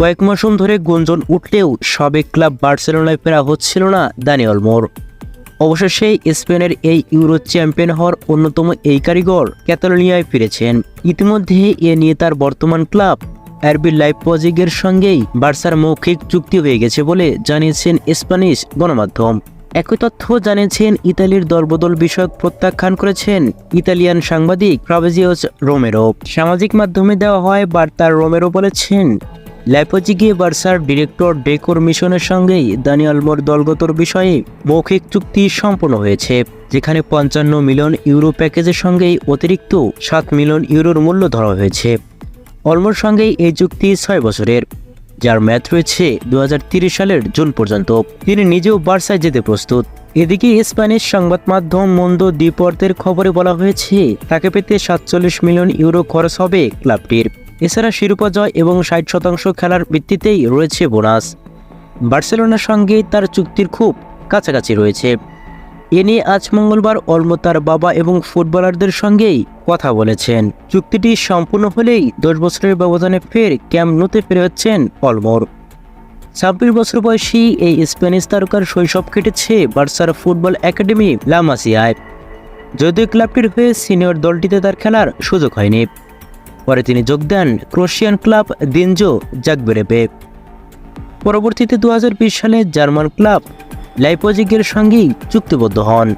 কয়েক মৌসুম ধরে গুঞ্জন উঠলেও সাবেক ক্লাব বার্সেলোনায় ফেরা হচ্ছিল না দানিয়াল মোর। অবশেষে স্পেনের এই ইউরো চ্যাম্পিয়ন হওয়ার অন্যতম এই কারিগর ক্যাতালোনিয়ায় ফিরেছেন। ইতিমধ্যে এ নিয়ে তার বর্তমান ক্লাব, আরবি লাইপজিগের সঙ্গেই বার্সার মৌখিক চুক্তি হয়ে গেছে বলে জানিয়েছেন স্প্যানিশ গণমাধ্যম। একই তথ্য জানিয়েছেন ইতালির দলবদল বিষয়ক প্রত্যাখ্যান করেছেন ইতালিয়ান সাংবাদিক প্রাভেজিওস রোমেরো। সামাজিক মাধ্যমে দেওয়া হয় বার্তার রোমেরো বলেছেন ল্যাপোজিগে বার্সার ডিরেক্টর ডেকোর মিশনের সঙ্গেই দানিয়াল মোর দলগতর বিষয়ে মৌখিক চুক্তি সম্পন্ন হয়েছে, যেখানে পঞ্চান্ন মিলিয়ন ইউরো প্যাকেজের সঙ্গেই অতিরিক্ত সাত মিলিয়ন ইউরোর মূল্য ধরা হয়েছে। অলমোর সঙ্গেই এই চুক্তি ছয় বছরের, যার ম্যাচ রয়েছে দু সালের জুন পর্যন্ত। তিনি নিজেও বার্সায় যেতে প্রস্তুত। এদিকে স্প্যানিশ সংবাদ মাধ্যম মন্দ দ্বীপর্তের খবরে বলা হয়েছে, তাকে পেতে সাতচল্লিশ মিলিয়ন ইউরো খরচ হবে ক্লাবটির। এছাড়া শিরোপা জয় এবং ষাট শতাংশ খেলার ভিত্তিতেই রয়েছে বোনাস। বার্সেলোনার সঙ্গে তার চুক্তির খুব কাছাকাছি রয়েছে। এ নিয়ে আজ মঙ্গলবার অলমো তার বাবা এবং ফুটবলারদের সঙ্গেই কথা বলেছেন। চুক্তিটি সম্পূর্ণ হলেই দশ বছরের ব্যবধানে ফের ক্যাম্প নুতে ফিরে হচ্ছেন অলমোর। ছাব্বিশ বছর বয়সী এই স্প্যানিশ তারকার শৈশব কেটেছে বার্সার ফুটবল একাডেমি লামাসিয়ায় যদিও ক্লাবটির হয়ে সিনিয়র দলটিতে তার খেলার সুযোগ হয়নি। পরে তিনি যোগ দেন ক্রোশিয়ান ক্লাব দিনজো জাগবেরেপে পরবর্তীতে দু হাজার বিশ সালে জার্মান ক্লাব লাইপোজিগের সঙ্গেই চুক্তিবদ্ধ হন।